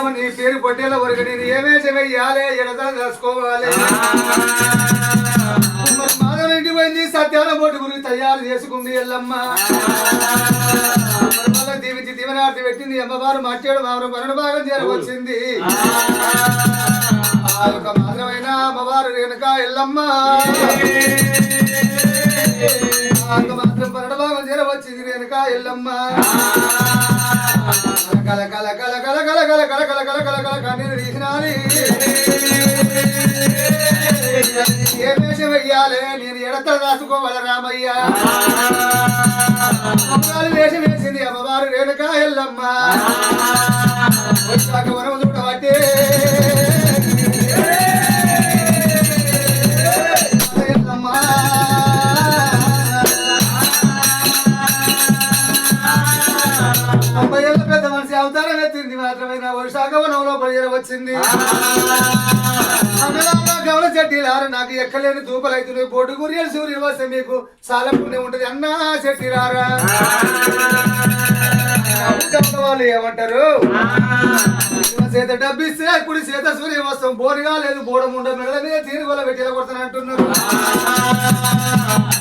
రామ నీ పేరు పొట్టేల వరకు నేను ఏమేసి వెయ్యాలి ఎడదా రాసుకోవాలి? మరి మాధవ ఇంటి పోయింది సత్యాల బొట్టు గురించి తయారు చేసుకుంది ఎల్లమ్మ. మరి వాళ్ళ దీవించి దీవనార్థి పెట్టింది. అమ్మవారు మట్టాడు మామూలు పన్నెండు భాగం చేరవచ్చింది ఆ. యొక్క మాత్రమైన అమ్మవారు వెనుక ఎల్లమ్మ. మాత్రం పన్నెండు భాగం చేరవచ్చింది వెనుక ఎల్లమ్మ. కల కల కల కల కల కల కల కల కల కల కల కన్నీరు ఏ వేషం వెయ్యాలి నేను ఎడత రాసుకోవాలి రామయ్య అమ్మవారు వేషం వేసింది అమ్మవారు రేణుకా ఎల్లమ్మ వచ్చాక వనము చూడబట్టే వచ్చింది. అన్నలాగా గమల చెట్టిలారు నాకు ఎక్కలేని దూపలైతున్నాయి బొడ్డు గురియలు సూర్యుడు వస్తే మీకు చాలా పుణ్యం ఉంటది అన్నా చెట్టిలారా. వాళ్ళు ఏమంటారు? చేత డబ్బిస్తే ఇప్పుడు చేత సూర్య వస్తాం. బోరిగా లేదు బోడం ఉండ మెడల మీద తీరుగోల పెట్టేలా కొడతాను అంటున్నారు.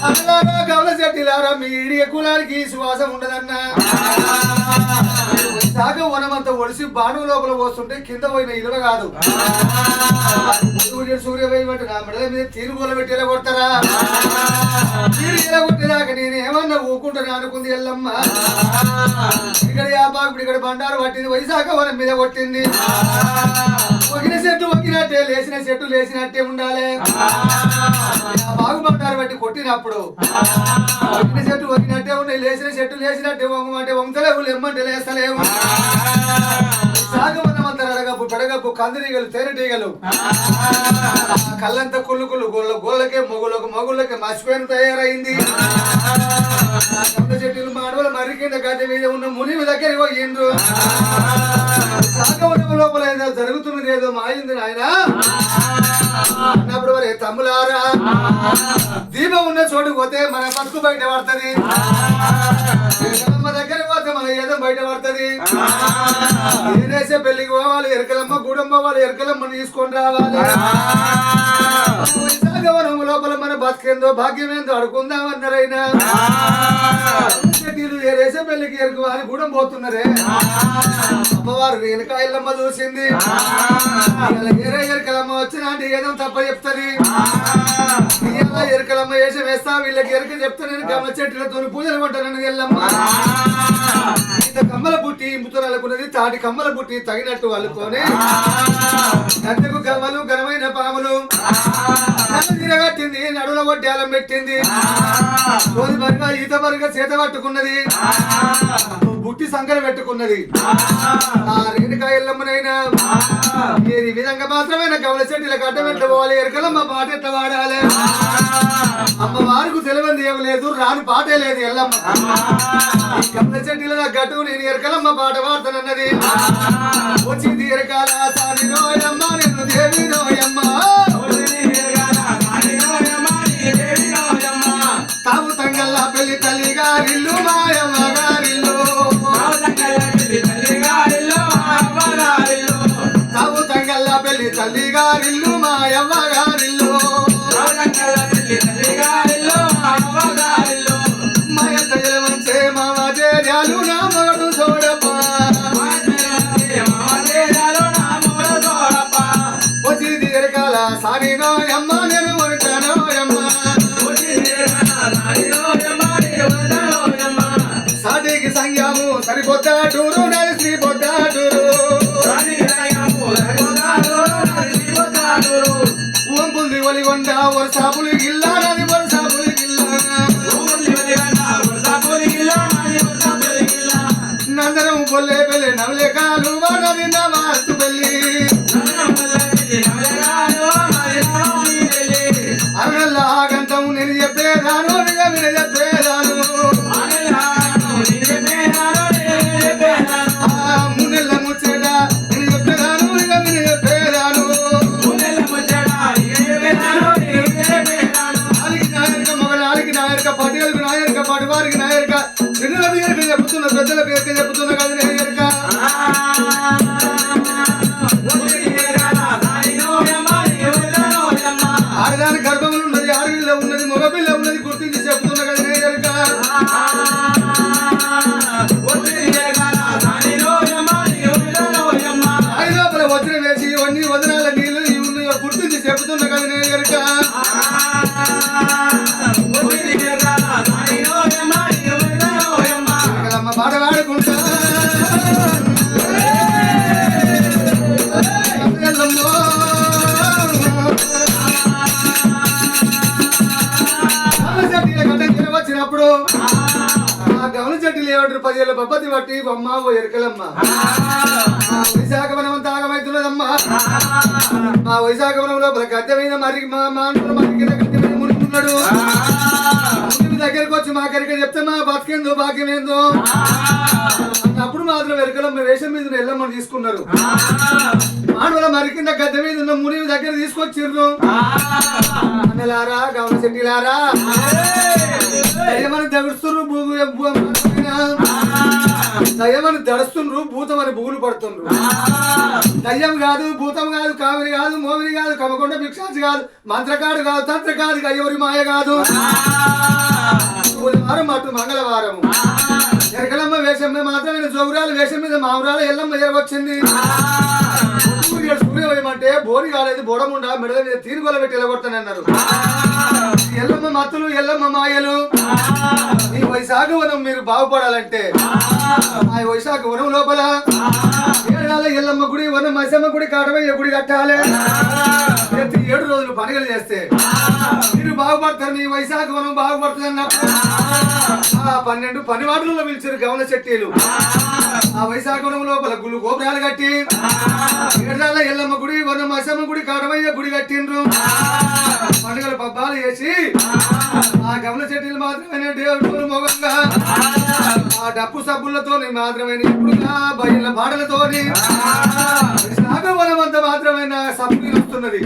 అన్నలాగా గమల చెట్టిలారా మీ ఇడియ కులానికి శ్వాసం ఉండదన్నా. సాగ వనమంతా ఒడిసి బాణం లోపల పోస్తుంటే కింద పోయిన ఇలువ కాదు. సూర్య సూర్య వేయమంటే నా మెడల మీద తీరుగోల పెట్టేలా కొడతారా? తీరు ఎలా కొట్టేదాకా నేను ఏమన్నా ఊకుంటాను అనుకుంది ఎల్లమ్మ. ఇక్కడ యాపాకుడు ఇక్కడ బండారు పట్టింది వైశాఖ వనం మీద కొట్టింది. ఒకిన చెట్టు ఒకినట్టే లేచిన చెట్టు లేచినట్టే ఉండాలి. బాగు బండారు బట్టి కొట్టినప్పుడు ఒకిన చెట్టు ఒకినట్టే ఉన్నాయి లేచిన చెట్టు లేచినట్టే వంగమంటే వంగలేవు లెమ్మంటే లేస్తలేవు. సాగమన్నమంత అడగప్పు కందిరీగలు తేనెటీగలు. కళ్ళంత కుళ్ళు కుళ్ళు గోళ్ళ గోళ్ళకే మొగులకు మొగుళ్ళకి మర్చిపోయిన తయారైంది. కంద చెట్టులు మాడవల మర్రి కింద గడ్డ మీద ఉన్న మునివి దగ్గర పోయిండ్రు. సాగవనం లోపల ఏదో జరుగుతున్నది ఏదో మాయింది ఆయన అన్నప్పుడు మరి తమ్ములారా దీపం ఉన్న చోటు పోతే మన పసుపు బయట పడుతుంది. ఏదో బయట పడుతుంది. నేనేసే పెళ్ళికి పోవాలి ఎరకలమ్మ గూడమ్మ వాళ్ళు ఎరకలమ్మ తీసుకొని రావాలి. లోపల మన బతికేందో భాగ్యమేందో అడుకుందామన్నారైనా చెట్టీలు ఏరేసే పెళ్ళికి ఎరుకు వారి గూడెం పోతున్నారే. అమ్మవారు వెనుక ఇల్లమ్మ చూసింది ఏరే ఎరకలమ్మ వచ్చినాంటి ఏదో తప్ప చెప్తుంది. ఇలా ఎరకలమ్మ వేషం వేస్తా వీళ్ళకి ఎరక చెప్తా నేను కమ్మ చెట్టులతో పూజలు కొంటానని ఎల్లమ్మ. ఇంత కమ్మల బుట్టి ఇంపుతో అల్లుకున్నది తాటి కమ్మల బుట్టి తగినట్టు అల్లుకొని గద్దెకు కమ్మలు ఘనమైన పాములు. నన్ను తిరగట్టింది నడుల వడ్డాలం పెట్టింది. సోది బరిగా ఈత బరిగా చేత పట్టుకున్నది. బుట్టి సంకర పెట్టుకున్నది. ఆ. రేణుకా ఎల్లమ్మనైనా మీరు ఈ విధంగా మాత్రమే గమల చెట్టుల కట్ట వెంట పోవాలి. ఎరకలమ్మ పాట ఎట్లా వాడాలి అమ్మవారికి తెలియంది ఏం లేదు రాని పాటే లేదు ఎల్లమ్మ. ఈ గమల చెట్టుల గట్టు నేను ఎరకలమ్మ పాట పాడుతానన్నది. వచ్చింది ఎరకాల సాని കല്ലികാവില്ലുമായവക বলে చెబుతున్నా కదా వచ్చినప్పుడు ఆ గమని చెట్టు లేవడ్రు పదేళ్ళ బొబ్బతి పట్టి బొమ్మ ఎరకలమ్మ. ఆగమైతున్నదమ్మా మా వైశాఖ వనం లోపల గద్దె మీద మరి మా మానవులు మరి కింద గద్దె మీద మునుకున్నాడు దగ్గరకు వచ్చి మా కరిక చెప్తే మా బతికేందో భాగ్యమేందో? అప్పుడు మాత్రం వెరకలమ్మ వేషం మీద ఎల్లమ్మని తీసుకున్నారు. మానవుల మరి కింద గద్దె మీద ఉన్న ముని దగ్గర తీసుకొచ్చిర్రు అన్నలారా గమన శెట్టిలారా? దయ్యమని దడుస్తున్నారు దయ్యమని దడుస్తుండ్రు భూతమని బుగులు పడుతుండ్రు. దయ్యం కాదు భూతం కాదు కావిరి కాదు మోవిరి కాదు కమకొండ భిక్షాచి కాదు మంత్రకాడు కాదు తంత్ర కాదు అయ్యవరి మాయ కాదు. బుధవారం అటు మంగళవారం. ఎరకలమ్మ వేషం మీద మాత్రమే జోగురాలు వేషం మీద మామరాలు ఎల్లమ్మ ఎరగొచ్చింది సూర్యుడు సూర్యోదయం అంటే బోరి కాలేదు బోడముండా మెడల మీద తీరుగొల పెట్టి ఎలగొడతానన్నారు. ఎల్లమ్మ మత్తులు ఎల్లమ్మ మాయలు. ఈ వైశాఖ వనం మీరు బాగుపడాలంటే ఆ వైశాఖ వనం లోపల ఏడాల ఎల్లమ్మ గుడి వనం మైసమ్మ గుడి కాటమయ్య గుడి కట్టాలి. ప్రతి ఏడు రోజులు పండుగలు చేస్తే మీరు బాగుపడతారు మీ వైశాఖ వనం బాగుపడుతుంది అన్నప్పుడు ఆ పన్నెండు పని వాటిలో పిలిచారు గమన చెట్టీలు ఆ వైశాఖ వనం లోపల గుళ్ళు గోపురాలు కట్టి ఏడాల ఎల్లమ్మ గుడి వనం మైసమ్మ గుడి కాటమయ్య గుడి కట్టిండ్రు. ఆ గమన చెట్టులు మాత్రమే దేవుడు మొగంగా. ఆ డప్పు సబ్బులతోని మాత్రమే ఇప్పుడు బయల పాటలతోని సాగవనమంత మాత్రమైన సబ్బు వస్తున్నది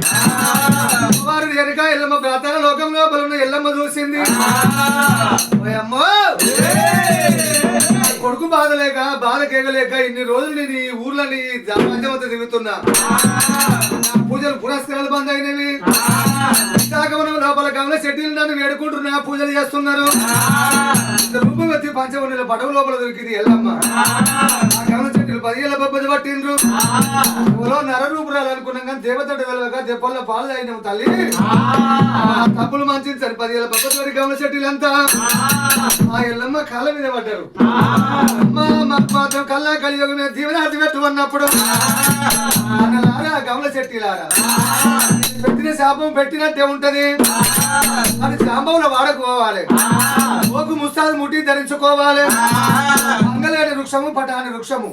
వారు వెనుక ఎల్లమ్మ ప్రాతాల లోకంలో బలున్న ఎల్లమ్మ చూసింది. అమ్మో కొడుకు బాధలేక బాధ కేగలేక ఇన్ని రోజులు నేను ఈ ఊర్లని రాజ్యమంతా తిరుగుతున్నా. పూజలు పురస్కారాలు బంద్ అయినవి. విశాఖవనం లోపల గమన చెట్టీలు నన్ను వేడుకుంటున్నా పూజలు చేస్తున్నారు. రూపం ఎత్తి పడవ లోపల దొరికింది ఎల్లమ్మ. పదిహేల బొబ్బది పట్టిండ్రు. ఎవరో నర రూపురాలు అనుకున్నాం కానీ దేవతట వెళ్ళగా దెబ్బల్లో పాలు తాగినాము తల్లి. తప్పులు మంచి సరి పదిహేళ్ళ బొబ్బది వరకు గమల చెట్టీలంతా ఆ ఎల్లమ్మ కాళ్ళ మీద పడ్డారు. మాత్రం కల్లా కలియుగం మీద పెట్టుకున్నప్పుడు అన్నలారా గమల చెట్టిలారా. పెట్టిన శాపం పెట్టినట్టే ఉంటది. అది శాంబంలో వాడకపోవాలి ఓకు ముస్తాదు ముట్టి ధరించుకోవాలి. మంగళాని వృక్షము పటాని వృక్షము.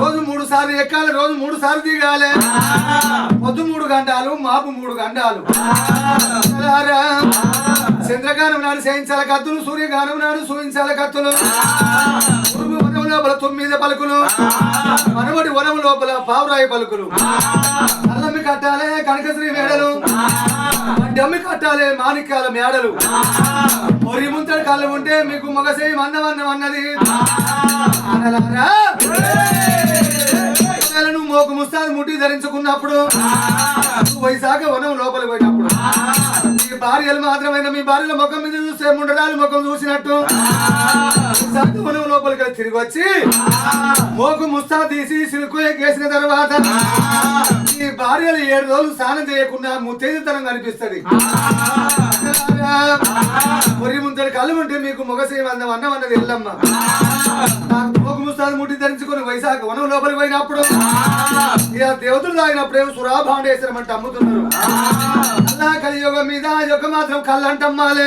రోజు మూడు సార్లు ఎక్కాలి రోజు మూడు సార్లు దిగాలి. పొద్దు మూడు గంటాలు మాపు మూడు గంటాలు. చంద్రగానం నాడు సేయించాల కత్తులు సూర్యగానం నాడు సూయించాల కత్తులు. ఉరుము వనం లోపల తొమ్మిది పలుకులు. మనబడి వనం లోపల పావురాయి పలుకులు. అల్లమ్మి కట్టాలే కనకశ్రీ మేడలు. డమ్మి కట్టాలే మాణిక్యాల మేడలు. ఒరి ముంతడి కళ్ళు ఉంటే మీకు మగసేయి మందమన్నం అన్నది. అనలారా? నువ్వు మోకు ముస్తాదు ముట్టి ధరించుకున్నప్పుడు. వైశాఖ వనం లోపలికి పోయినప్పుడు. భార్యలు మాత్రమైన మీ భార్యల ముఖం మీద చూస్తే ముండరాలు ముఖం చూసినట్టు. వైశాఖ వనం లోపలికి తిరిగి వచ్చి మోకు ముస్తా తీసి సిలుకు ఎక్కేసిన తర్వాత ఈ భార్యలు ఏడు రోజులు స్నానం చేయకుండా ముత్తేదితనం కనిపిస్తుంది. పొరి ముంతడి కళ్ళు ఉంటే మీకు మొగసేవ అందం అన్నం అన్నది ఎల్లమ్మ. మోకు ముస్తాదు ముట్టి ధరించుకొని వైశాఖ వనం లోపలికి పోయినప్పుడు ఇక దేవతలు తాగినప్పుడు ఏమో సురాభాండేశ్వరం అంటే అమ్ముతున్నారు. అల్లా కలియుగ మీద యొక్క మాత్రం కళ్ళంటమ్మాలే.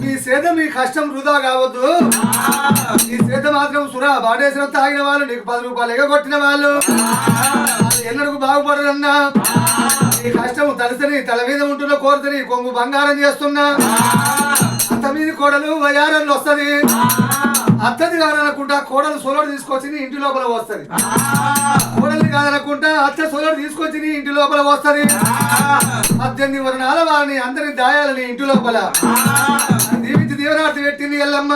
మీ సేద మీ కష్టం వృధా కావద్దు. మీ సేద మాత్రం సురా బాడేసిన తాగిన వాళ్ళు నీకు పది రూపాయలు ఎగగొట్టిన వాళ్ళు. వాళ్ళు ఎన్నడకు బాగుపడరన్నా. ఈ కష్టం తలసని తల మీద ఉంటున్న కోరతని కొంగు బంగారం చేస్తున్నా. అంత మీద కోడలు వయారంలో వస్తుంది. అత్తది కాదనుకుంటా కోడలు సోలడు తీసుకొచ్చి ఇంటి లోపల వస్తది కోడలి కాదనుకుంటా అత్త సోలడు తీసుకొచ్చి ఇంటి లోపల వస్తది పద్దెనిమిది వరణాల వారిని అందరి దాయాలని ఇంటి లోపల. దీవించి దీవనార్థి పెట్టింది ఎల్లమ్మ.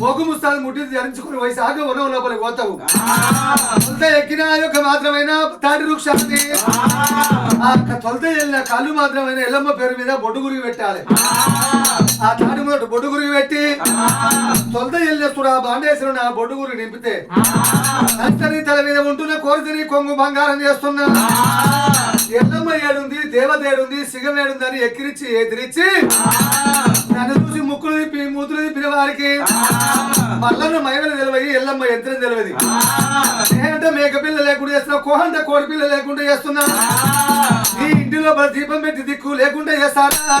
పోగు ముస్తాదు ముట్టి ధరించుకుని వైశాఖ వనం లోపలికి పోతావు. తొలత ఎక్కిన యొక్క మాత్రమైన తాటి వృక్షాన్ని. ఆ. తొలత వెళ్ళిన కళ్ళు మాత్రమైన ఎల్లమ్మ పేరు మీద బొడ్డు గురిగి పెట్టాలి. ఆ తాటి మొదటి బొడ్డు గురిగి పెట్టి తొలత వెళ్ళినప్పుడు ఆ బాండేశ్వరుని ఆ బొడ్డు గురి నింపితే అంతని తల మీద ఉంటున్న కోరితని కొంగు బంగారం చేస్తున్నా. ఎల్లమ్మ ఏడుంది దేవత ఏడుంది సిగం ఏడుంది అని ఎక్కిరిచ్చి ఎదిరించి నన్ను చూసి ముక్కులు తిప్పి మూతులు తిప్పిన వారికి మల్లన్న మైవలు తెలివయి ఎల్లమ్మ యంత్రం తెలియదు నేనంటే మేక పిల్ల లేకుండా చేస్తున్నా కోహంట కోడి పిల్ల లేకుండా చేస్తున్నా. ఈ ఇంటిలో దీపం పెట్టి దిక్కు లేకుండా చేస్తారా?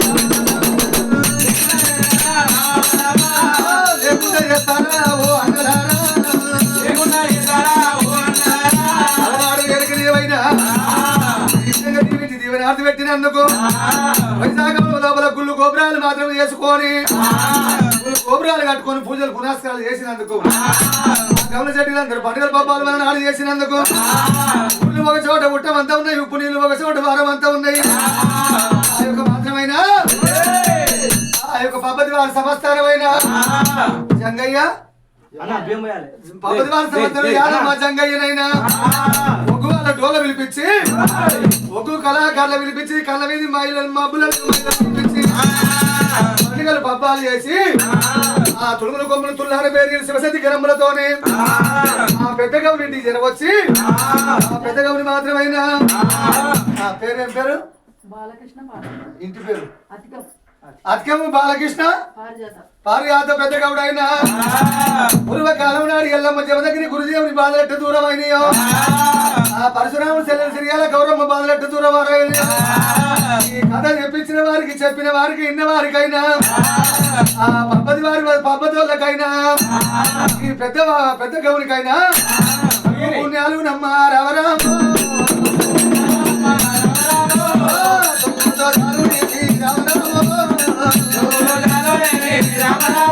దీవెనార్థి పెట్టినందుకు వైశాఖంలో లోపల గుళ్ళు గోపురాలు మాత్రం చేసుకొని గోపురాలు కట్టుకొని పూజలు పునస్కారాలు చేసినందుకు గమన చెట్టులందరూ పండుగల పబ్బాలు మన నాడు చేసినందుకు గుళ్ళు ఒక చోట ఉట్టమంతా ఉన్నాయి ఉప్పు నీళ్ళు ఒక చోట వారం అంతా ఉన్నాయి వారి సంస్థానమైన జంగయ్య? పద్ధతి వారి సంస్థలు యాదమ్మ జంగయ్యనైనా. ఒగ్గు వాళ్ళ డోల పిలిపించి ఒగ్గు కళాకారులు పిలిపించి కళ్ళ వీధి మహిళలు మబ్బులను మహిళలు పిలిపించి పండుగలు పబ్బాలు చేసి ఆ. తుడుముల కొమ్ములు తుల్లార పేరు శివసతి గరములతోనే ఆ. పెద్ద గౌరి ఇంటికి జరవచ్చి ఆ. పెద్ద గౌరి మాత్రమైనా. ఆ. పేరేం పేరు? బాలకృష్ణ. ఇంటి పేరు? అతికం అతికము బాలకృష్ణ? పారిజాత. పెద్ద గౌడైనా? పూర్వకాలం నాడు ఎల్లమ్మ జమదగిరి గురుదేవుని బాధలెట్టు దూరం అయినాయో ఆ పరశురాముడు చెల్లెల సిరియాల గౌరమ్మ బాధలెట్టు దూరం ఈ కథ చెప్పించిన వారికి చెప్పిన వారికి ఇన్న వారికైనా? ఆ. పబ్బది వారి పబ్బది వాళ్ళకైనా ఈ పెద్ద పెద్ద గౌరికైనా? పుణ్యాలు నమ్మ రవరామ ఎల్లమ్మ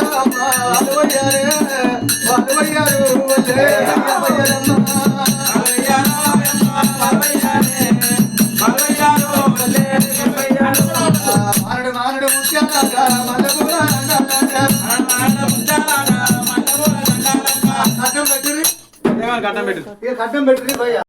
కట్టం పెట్టు. పెట్టిరి భయ్య